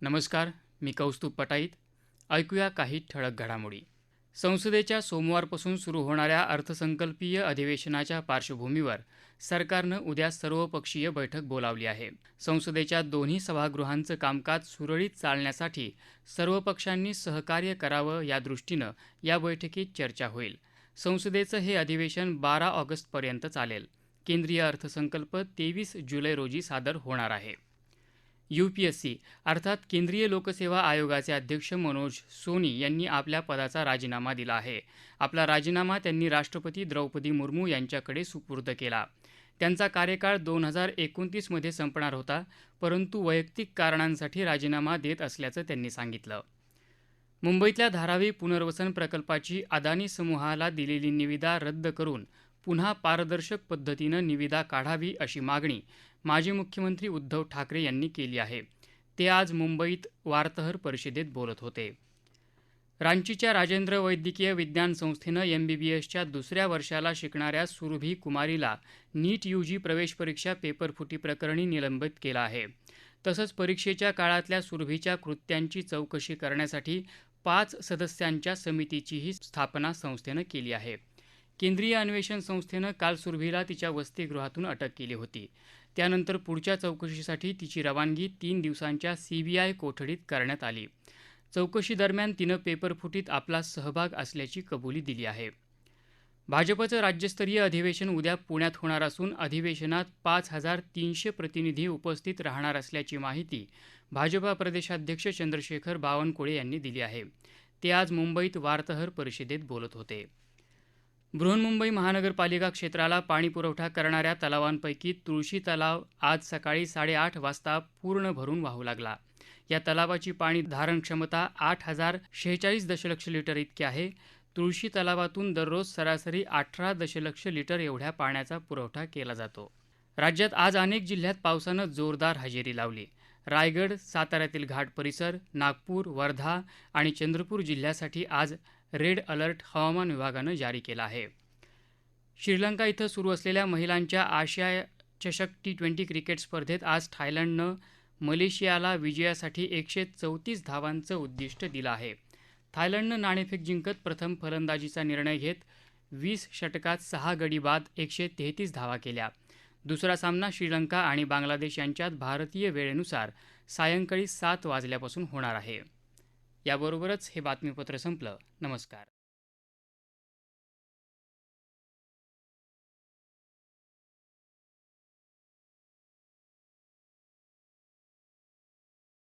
नमस्कार मी कौस्तुभ पटाईत. ऐकूया काही ठळक घडामोडी. संसदेच्या सोमवारपासून सुरू होणाऱ्या अर्थसंकल्पीय अधिवेशनाच्या पार्श्वभूमीवर सरकारनं उद्या सर्वपक्षीय बैठक बोलावली आहे. संसदेच्या दोन्ही सभागृहांचं कामकाज सुरळीत चालण्यासाठी सर्व पक्षांनी सहकार्य करावं या दृष्टीनं या बैठकीत चर्चा होईल. संसदेचं हे अधिवेशन बारा ऑगस्टपर्यंत चालेल. केंद्रीय अर्थसंकल्प तेवीस जुलै रोजी सादर होणार आहे. यूपीएससी अर्थात केंद्रीय लोकसेवा आयोगाचे अध्यक्ष मनोज सोनी यांनी आपल्या पदाचा राजीनामा दिला आहे. आपला राजीनामा त्यांनी राष्ट्रपती द्रौपदी मुर्मू यांच्याकडे सुपूर्द केला. त्यांचा कार्यकाळ दोन हजार एकोणतीसमध्ये संपणार होता परंतु वैयक्तिक कारणांसाठी राजीनामा देत असल्याचं त्यांनी सांगितलं. मुंबईतल्या धारावी पुनर्वसन प्रकल्पाची अदानी समूहाला दिलेली निविदा रद्द करून पुन्हा पारदर्शक पद्धतीनं निविदा काढावी अशी मागणी माजी मुख्यमंत्री उद्धव ठाकरे यांनी केली आहे. ते आज मुंबईत वार्ताहर परिषदेत बोलत होते. रांचीच्या राजेंद्र वैद्यकीय विज्ञान संस्थेनं एम बी बी एसच्या दुसऱ्या वर्षाला शिकणाऱ्या सुरभी कुमारीला नीट यू जी प्रवेश परीक्षा पेपरफुटी प्रकरणी निलंबित केलं आहे. तसंच परीक्षेच्या काळातल्या सुरभीच्या कृत्यांची चौकशी करण्यासाठी पाच सदस्यांच्या समितीचीही स्थापना संस्थेनं केली आहे. केंद्रीय अन्वेषण संस्थेनं काल सुरभीला तिच्या वसतिगृहातून अटक केली होती. त्यानंतर पुढच्या चौकशीसाठी तिची रवानगी तीन दिवसांच्या सीबीआय कोठडीत करण्यात आली. चौकशीदरम्यान तिनं पेपरफुटीत आपला सहभाग असल्याची कबुली दिली आहे. भाजपचं राज्यस्तरीय अधिवेशन उद्या पुण्यात होणार असून अधिवेशनात पाच हजार तीनशे प्रतिनिधी उपस्थित राहणार असल्याची माहिती भाजपा प्रदेशाध्यक्ष चंद्रशेखर बावनकुळे यांनी दिली आहे. ते आज मुंबईत वार्ताहर परिषदेत बोलत होते. बृहन्मुंबई महानगरपालिका क्षेत्राला पाणीपुरवठा करणाऱ्या तलावांपैकी तुळशी तलाव आज सकाळी साडेआठ वाजता पूर्ण भरून वाहू लागला. या तलावाची पाणी धारण क्षमता आठ हजार शेहेचाळीस दशलक्ष लिटर इतकी आहे. तुळशी तलावातून दररोज सरासरी अठरा दशलक्ष लिटर एवढ्या पाण्याचा पुरवठा केला जातो. राज्यात आज अनेक जिल्ह्यात पावसानं जोरदार हजेरी लावली. रायगड साताऱ्यातील घाट परिसर नागपूर वर्धा आणि चंद्रपूर जिल्ह्यासाठी आज रेड अलर्ट हवामान विभागानं जारी केला आहे. श्रीलंका इथं सुरू असलेल्या महिलांच्या आशिया चषक टी ट्वेंटी क्रिकेट स्पर्धेत आज थायलंडनं मलेशियाला विजयासाठी एकशे चौतीस धावांचं उद्दिष्ट दिलं आहे. थायलंडनं नाणेफेक जिंकत प्रथम फलंदाजीचा निर्णय घेत वीस षटकात सहा गडी बाद एकशे तेहतीस धावा केल्या. दुसरा सामना श्रीलंका आणि बांगलादेश यांच्यात भारतीय वेळेनुसार सायंकाळी सात वाजल्यापासून होणार आहे. याबरोबरच हे बातमीपत्र संपलं. नमस्कार.